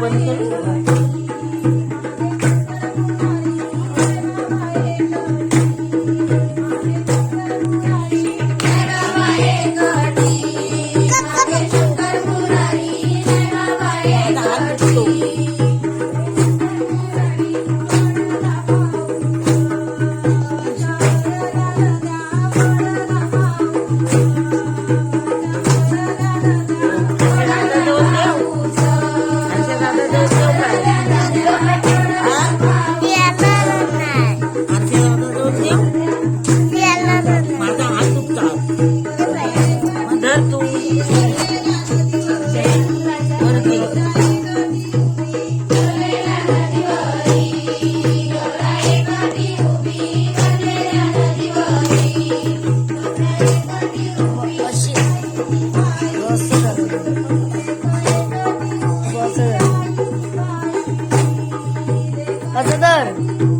बस असं तर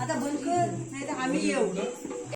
आता. बंद कर नाही तर आम्ही येऊ.